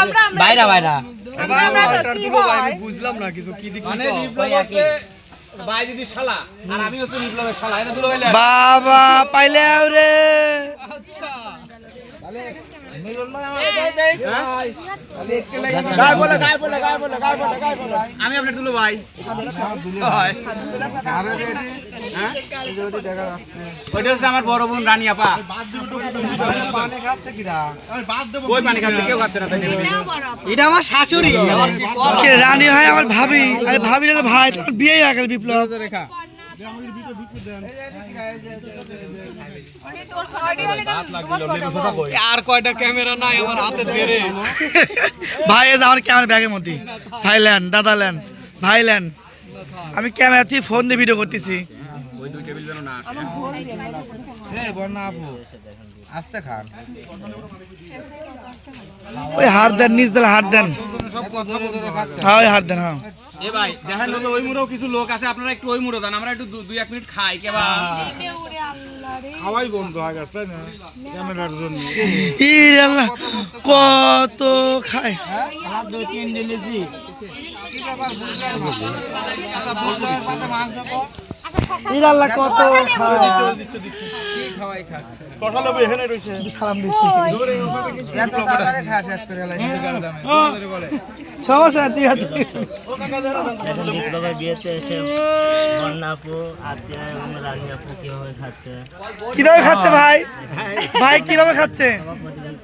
আমরা বাইরা বাইরা। বুঝলাম না কিছু কি দিক মানে বিপ্লব হচ্ছে ভাই যদি শালা আর আমি হচ্ছে বিপ্লবের শালা এটা দুলো ভাইলে বাবা পাইলে রে আচ্ছা। আমি আপনার দুলো ভাই? ওইটা হচ্ছে আমার বড় বোন রানী আপা। কই পানি খাচ্ছে? কেউ খাচ্ছে না এটা আমার শাশুড়ি। রানী হয় আমার ভাবি। আরে ভাবি ভাই বিয়ে গেল বিপ্লব। রেখা। আর কয়টা ক্যামেরা নাই আমার হাতে ধরে ভাই আমার ক্যামেরা ব্যাগের মধ্যে। থাইল্যান্ড দাদাল্যান্ড ভাইল্যান্ড। আমি ক্যামেরা থেকে ফোন দিয়ে ভিডিও করতেছি। ওই দুই টেবিল যেন না আসে আস্তে খান। ওই হাত দেন নিচ দিলে হাত দেন। হ্যাঁ ওই হাত দেন হ্যাঁ। এ ভাই দেখেন তো ওই মুড়েও কিছু লোক আছে আপনারা একটু ওই মুড়ো দেন আমরা একটু দু- দুই এক মিনিট খাই কেবা খাওয়াই বন্ধ হয়ে গেছে না? ক্যামেরার জন্য। ই আল্লাহ, কত খায়। ই আল্লাহ কত খায় কষালো এখানে রয়েছে সালাম দিচ্ছি এত সমস্যা নাই, তুই বিপ্লবের বিয়েতে এসে বন্যা আত্মীয় এবং কীভাবে খাচ্ছে? কীভাবে খাচ্ছে ভাই? ভাই। কীভাবে খাচ্ছে?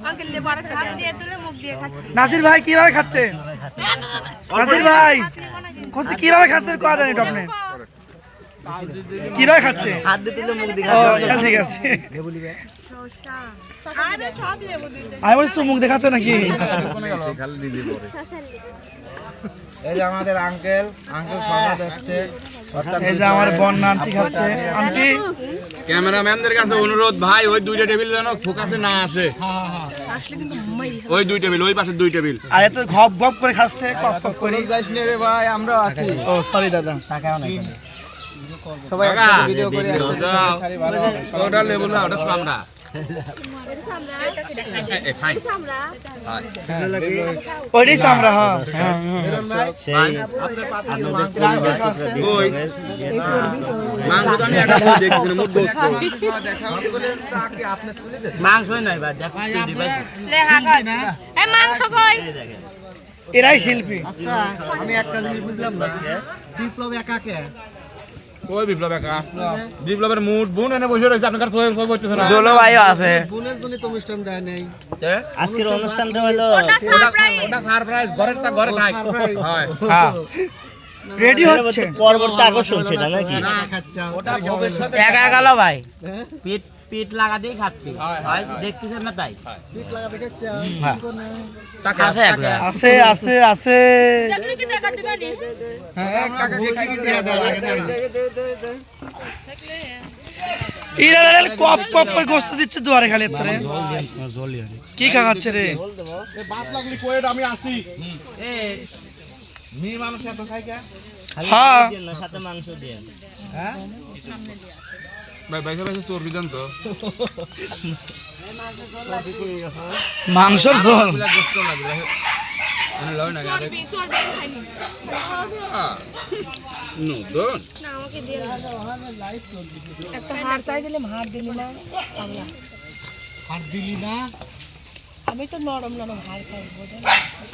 আঙ্কেল লেবার হাত দিয়ে তুলে মুখ দিয়ে খাচ্ছি। নাসির ভাই কীভাবে খাচ্ছে? নাসির ভাই খুশি কীভাবে খাচ্ছে কোয়া জানি আপনি কীভাবে খাচ্ছে? হাত দিতে মুখ দিকে ও আচ্ছা, ঠিক আছে। আরে সব লেবু দিছে আমি বলছি মুখ দেখাচ্ছে নাকি? এই যে আমাদের আঙ্কেল আঙ্কেল দেখছে। এই যে আমার বন্যা আন্টি খাচ্ছে। আন্টি? ক্যামেরাম্যানদের কাছে অনুরোধ ভাই ওই দুইটা টেবিল যেন ফোকাসে না আসে। ওই দুই টেবিল ওই পাশে দুই টেবিল। আর এত ঘপ ঘপ করে খাচ্ছে কপ কপ করে যাইস নে রে ভাই আমরা আছি। ও সরি দাদা। সবাই একসাথে ভিডিও করে ভালো ওটা লেবু না ওটা সামরা। হ্যাঁ। মাংস নয় কই? এরাই শিল্পী। আমি একটা জিনিস বুঝলাম না। বিপ্লব একাকে। ওই বিপ্লব একা বিপ্লবের মুড বোন এনে বসে রয়েছে আপনার হচ্ছে না দোলো ভাইও আছে বোনের জন্য তো অনুষ্ঠান দেয় নাই আজকের অনুষ্ঠানটা হলো ওটা ওটা সারপ্রাইজ ঘরের তা ঘরে খাই হয় রেডি হচ্ছে পরবর্তী আকর্ষণ সেটা নাকি ওটা ভবিষ্যতে একা গেল ভাই পিঠ লাগা দিয়ে খাচ্ছি। হয় দেখতেছেন না তাই? টাকা আছে আছে আছে হ্যাঁ কি লাগে না ইরা কপ কপ করে গোস্ত দিচ্ছে দুয়ারে খালি কি রে? বাস লাগলি কোয়েট আমি আসি। এ মেয়ে মানুষ এত খায় কে? হ্যাঁ। সাথে মাংস দিয়ে হ্যাঁ? ভাই বাইসে বাইসে চর্বি দেন তো। মাংসর ঝোল। আমি লয় না আরে। নো দন না আমাকে হাড় চাইছিলাম হাড় দিলি না। পাগলা আর দিলি না? আমি তো নরম নরম হাড় খাই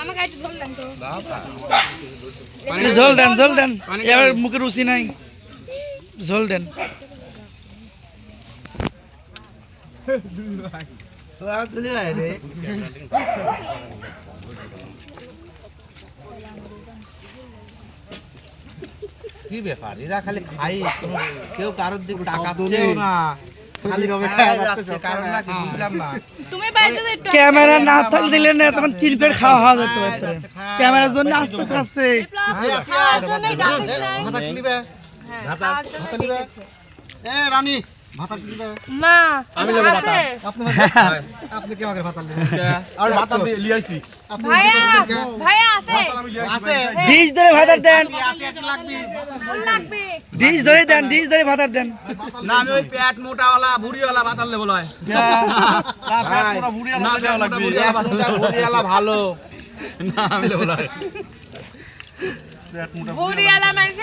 আমাকে একটু ধরলেন তো। ঝোল দেন ঝোল দেন। এবার মুখে রুচি নাই। ঝোল দেন। কি ব্যাপার? এরা খালি খাই কেউ কারোর দিকে তাকাচ্ছেও না। খালি খাওয়া যাচ্ছে কারণ না কি বুঝলাম না। তুমি বাইরে তো একটু ক্যামেরা না থাকলে দিলে না তখন তিন প্লেট খাওয়া হওয়া যেত ক্যামেরার জন্য আসতে নিবে হ্যাঁ এ রানী। ভাতা নিবে না। আমি লোক বাতা আপনি আপনি কি আমাকে ভাতা নেবেন আর ভাতা দিয়ে লিয়াইছি। আপনি ভাইয়া ভাইয়া আছে। আছে। বীজ ধরে ভাতার দেন। হাতে হাতে লাগবে ডিশ ধরে দেন ডিশ ধরে ভাতার দেন। না আমি ওই পেট লয় না মোটা ভুড়িওয়ালা ভালো। না আমি লয়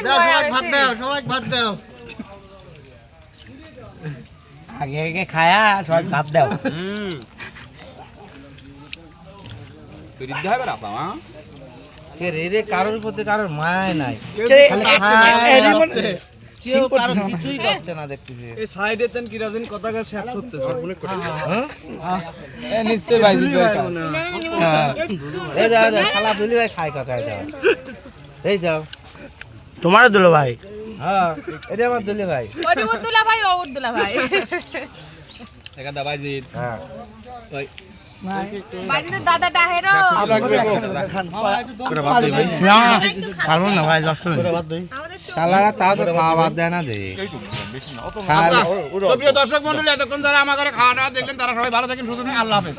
সবাই ভাত দাও সবাই ভাত দাও। আগে আগে খায়া সবাই ভাত দাও। হুম। রিদ্ধ হবে না হ্যাঁ? রে রে কারোর প্রতি কারোর মায় নাই। না। দেখতেছি নিশ্চয় ভাই এই যাও যাও শালা দুলি ভাই খায় কথায় যাও। এই যাও। তোমারও দিল ভাই? হ্যাঁ এটা আমার দুলি ভাই। ওটি উদ্দুলা ভাই ও উদ্দুলা ভাই। একা দাবাই জিত হ্যাঁ বাড়িতে দাদা ডাহেরো। পারব না। ভাই দশ শালারা তাও তো খাওয়া বাদ দেয় না দে। খাল তো প্রিয় দর্শক মন্ডলী এতক্ষণ যারা আমার ঘরে খাওয়া দাওয়া দেখলেন তারা সবাই ভালো থাকেন সুস্থ থাকেন আল্লাহ হাফেজ।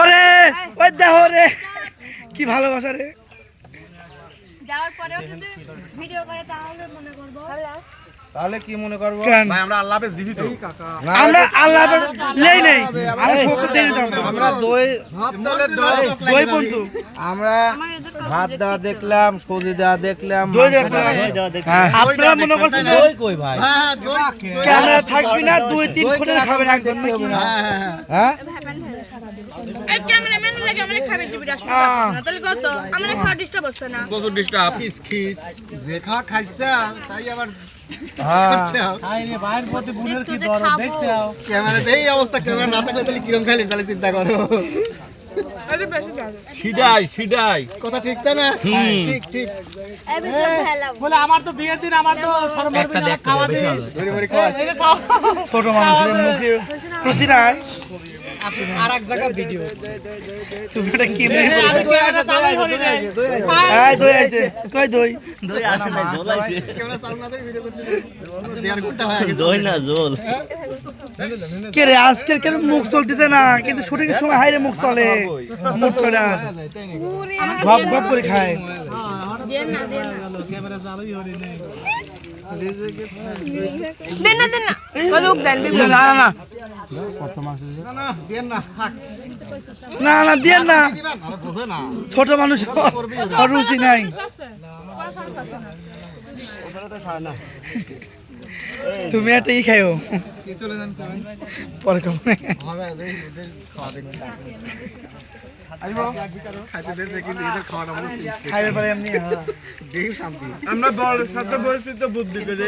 ওরে ওই দেহ রে কি ভালোবাসা রে। যাওয়ার পরেও যদি ভিডিও করে তাহলে মনে করব। তাহলে কি মনে করব? ভাই আমরা আল্লাহ হাফেজ দিছি তো। আমরা আল্লাহ নেই নেই। আমরা ফোকর দিয়ে না। আমরা দই দই বন্ধু। আমরা ভাত দেওয়া দেখলাম সবজি দেওয়া দেখলাম দই দেখলাম। হ্যাঁ, আপনারা মনে করছেন দই কই ভাই? হ্যাঁ ক্যামেরা থাকবি না দুই তিন করে খাবেন একজন নাকি হ্যাঁ হ্যাঁ হ্যাঁ। আমরা দিবি না তাহলে কত? খাওয়া ডিস্টার্ব হচ্ছে না। ডিস্টার্ব? খিস। যে খাইছে তাই আবার হ্যাঁ। তো বিয়ের দিন আমার তো ছোট মানুষের মুখে আর এক জায়গা ভিডিও। তুমি এটা কি আমি ক্যামেরা চালু করি নাই এই দই আছে কই দই? দই আসে না ঝোল আছে ক্যামেরা চালু না করে ভিডিও করতে দেড় ঘণ্টা হয়ে দই না ঝোল কে রে আজকের কেন মুখ চলতেছে না? কিন্তু শুটিং এর সময় হাইরে মুখ চলে। মুখ চলে। না গপ গপ করে খায় ক্যামেরা চালুই হরি নাই দেন না দেন। না বলুক দেন? না না না না না। দেন না থাক না না দিয়ে না। ছোট মানুষ রুচি নাই। তুমি একটা ই খাইও। পরে খাব। হ্যাঁ। আমরা বড় সাথে বলছি তো বুদ্ধি করে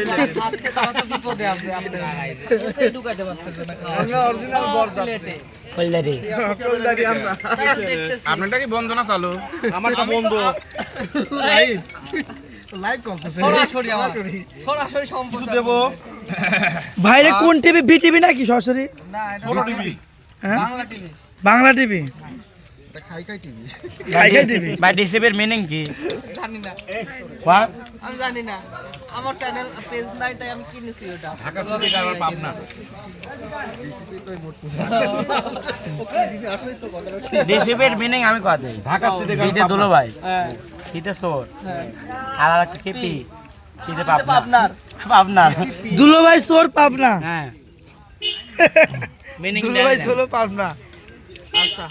আপনারটা কি বন্ধ না চালু? আমারটা বন্ধ। ভাইরে কোন টিভি? B TV. নাকি সরাসরি? বাংলা টিভি। এটা টিভি। টিভি? মিনিং কি? জানি না। What? আমি জানি না। আমার চ্যানেল পেজ নাই তাই আমি কিনেছি ওটা। ঢাকা সিটি কারবার পাবনা। আসলে তো কথাটা ডিসিপের মিনিং আমি কত দিই? ঢাকা সিটি শীতে দুলো ভাই শীতে সোর আর আর একটা কেপি শীতে পাবনা। দুলো ভাই সোর পাবনা। হ্যাঁ। মিনিং দুলো ভাই সোলো পাবনা। আচ্ছা।